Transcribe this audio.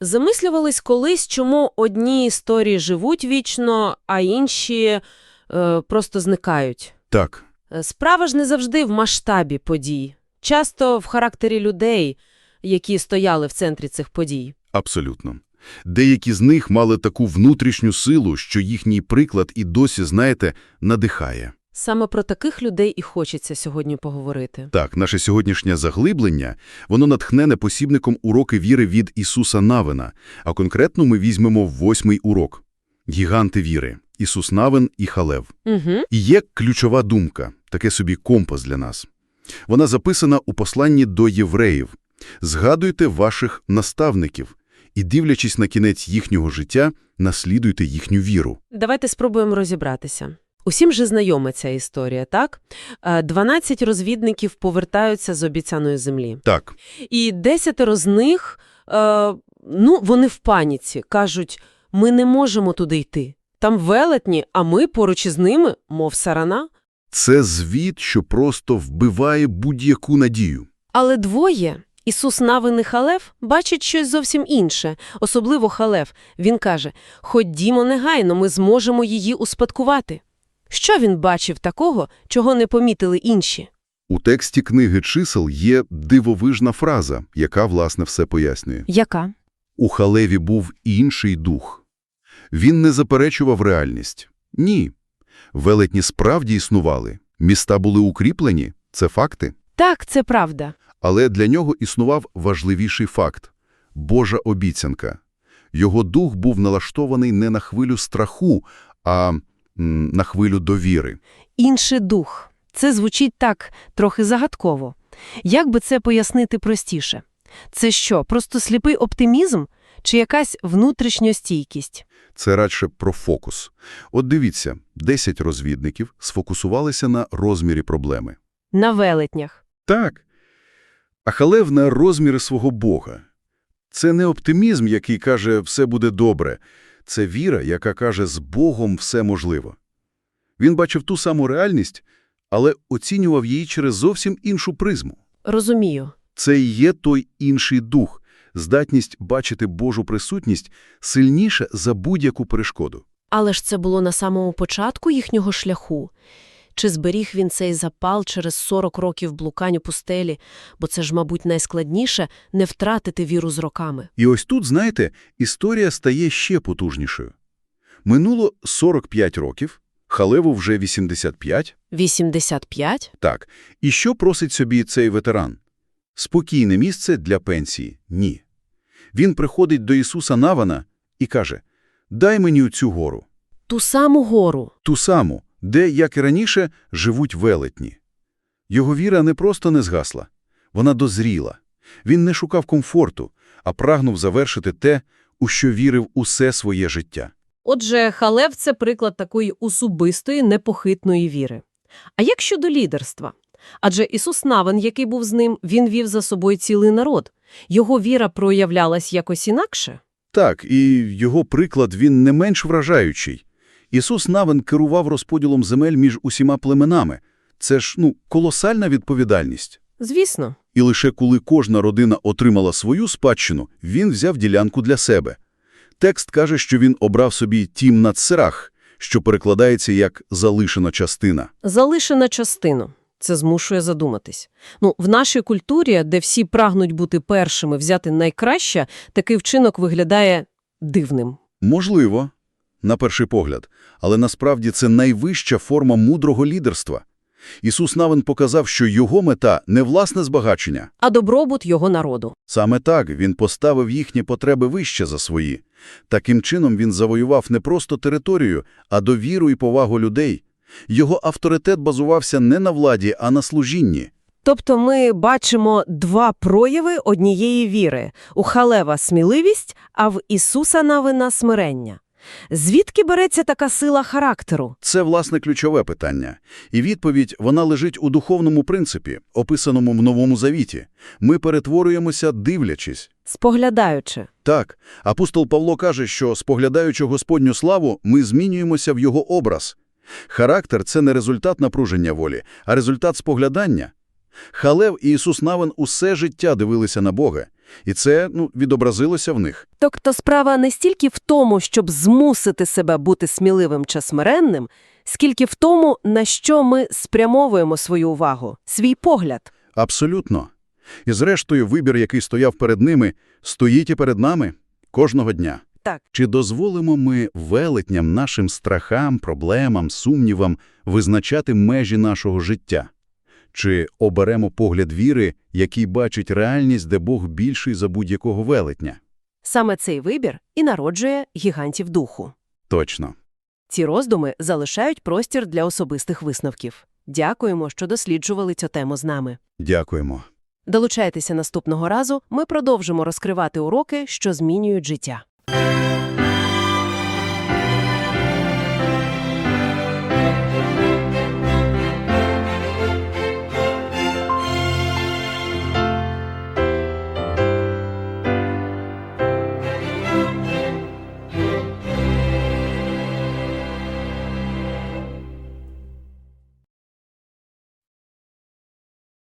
Замислювались колись, чому одні історії живуть вічно, а інші е, просто зникають. Так, Е, Справа ж не завжди в масштабі подій. Часто в характері людей, які стояли в центрі цих подій. абсолютно. Деякі з них мали таку внутрішню силу, що їхній приклад і досі, знаєте, надихає. Саме про таких людей і хочеться сьогодні поговорити. Так, наше сьогоднішнє заглиблення, воно натхнене посібником уроки віри від Ісуса Навина, а конкретно ми візьмемо восьмий урок – гіганти віри – Ісус Навин і Халев. Угу. І є ключова думка, таке собі компас для нас. Вона записана у посланні до євреїв. «Згадуйте ваших наставників і, дивлячись на кінець їхнього життя, наслідуйте їхню віру». Давайте спробуємо розібратися. Усім же знайома ця історія, так? Е, 12 розвідників повертаються з обіцяної землі. Так, І десятеро з них, е, ну, вони в паніці, кажуть, ми не можемо туди йти. Там велетні, а ми поруч із ними, мов сарана. це звіт, що просто вбиває будь-яку надію. Але двоє, Ісус Навин і Халев, бачать щось зовсім інше, особливо Халев. Він каже, ходімо негайно, ми зможемо її успадкувати. Що він бачив такого, чого не помітили інші? У тексті книги чисел є дивовижна фраза, яка, власне, все пояснює. Яка? У Халеві був інший дух. Він не заперечував реальність. Ні. Велетні справді існували. Міста були укріплені – це факти. Так, це правда. Але для нього існував важливіший факт – Божа обіцянка. Його дух був налаштований не на хвилю страху, а на хвилю довіри. Інший дух. Це звучить так, трохи загадково. Як би це пояснити простіше? Це що, просто сліпий оптимізм чи якась внутрішня стійкість? Це радше про фокус. От дивіться, 10 розвідників сфокусувалися на розмірі проблеми. На велетнях. Так. А Халев на розміри свого Бога. Це не оптимізм, який каже «все буде добре». Це віра, яка каже «з Богом все можливо». Він бачив ту саму реальність, але оцінював її через зовсім іншу призму. Розумію. Це і є той інший дух, здатність бачити Божу присутність сильніше за будь-яку перешкоду. Але ж це було на самому початку їхнього шляху. Чи зберіг він цей запал через 40 років блукань у пустелі, бо це ж, мабуть, найскладніше – не втратити віру з роками. І ось тут, знаєте, історія стає ще потужнішою. Минуло 45 років, Халеву вже 85. 85? Так. І що просить собі цей ветеран? Спокійне місце для пенсії? Ні. Він приходить до Ісуса Навана і каже, дай мені цю гору, Ту саму гору. ту саму, де, як і раніше, живуть велетні. Його віра не просто не згасла, вона дозріла. Він не шукав комфорту, а прагнув завершити те, у що вірив усе своє життя. Отже, Халев – це приклад такої особистої, непохитної віри. А як щодо лідерства? Адже Ісус Навин, який був з ним, він вів за собою цілий народ. Його віра проявлялась якось інакше? Так, і його приклад він не менш вражаючий. Ісус Навин керував розподілом земель між усіма племенами. Це ж, ну, колосальна відповідальність. Звісно. І лише коли кожна родина отримала свою спадщину, він взяв ділянку для себе. Текст каже, що він обрав собі тім над Серах, що перекладається як «залишена частина». Залишена частину. Це змушує задуматись. Ну, в нашій культурі, де всі прагнуть бути першими, взяти найкраще, такий вчинок виглядає дивним. Можливо, на перший погляд, але насправді це найвища форма мудрого лідерства. Ісус Навин показав, що його мета – не власне збагачення. А добробут його народу. Саме так він поставив їхні потреби вище за свої. Таким чином він завоював не просто територію, а довіру і повагу людей. Його авторитет базувався не на владі, а на служінні. Тобто ми бачимо два прояви однієї віри. У Халева – сміливість, а в Ісуса Навина – смирення. Звідки береться така сила характеру? Це, власне, ключове питання. І відповідь, вона лежить у духовному принципі, описаному в Новому Завіті. Ми перетворюємося, дивлячись. Споглядаючи. Так, апостол Павло каже, що, споглядаючи Господню славу, ми змінюємося в його образ. Характер – це не результат напруження волі, а результат споглядання. Халев і Ісус Навин усе життя дивилися на Бога, І це ну, відобразилося в них. Тобто справа не стільки в тому, щоб змусити себе бути сміливим чи смиренним, скільки в тому, на що ми спрямовуємо свою увагу, свій погляд. Абсолютно. І зрештою, вибір, який стояв перед ними, стоїть і перед нами кожного дня. Так. Чи дозволимо ми велетням, нашим страхам, проблемам, сумнівам визначати межі нашого життя? Чи оберемо погляд віри, який бачить реальність, де Бог більший за будь-якого велетня? Саме цей вибір і народжує гігантів духу. Точно. Ці роздуми залишають простір для особистих висновків. Дякуємо, що досліджували цю тему з нами. Дякуємо. Долучайтеся наступного разу, ми продовжимо розкривати уроки, що змінюють життя.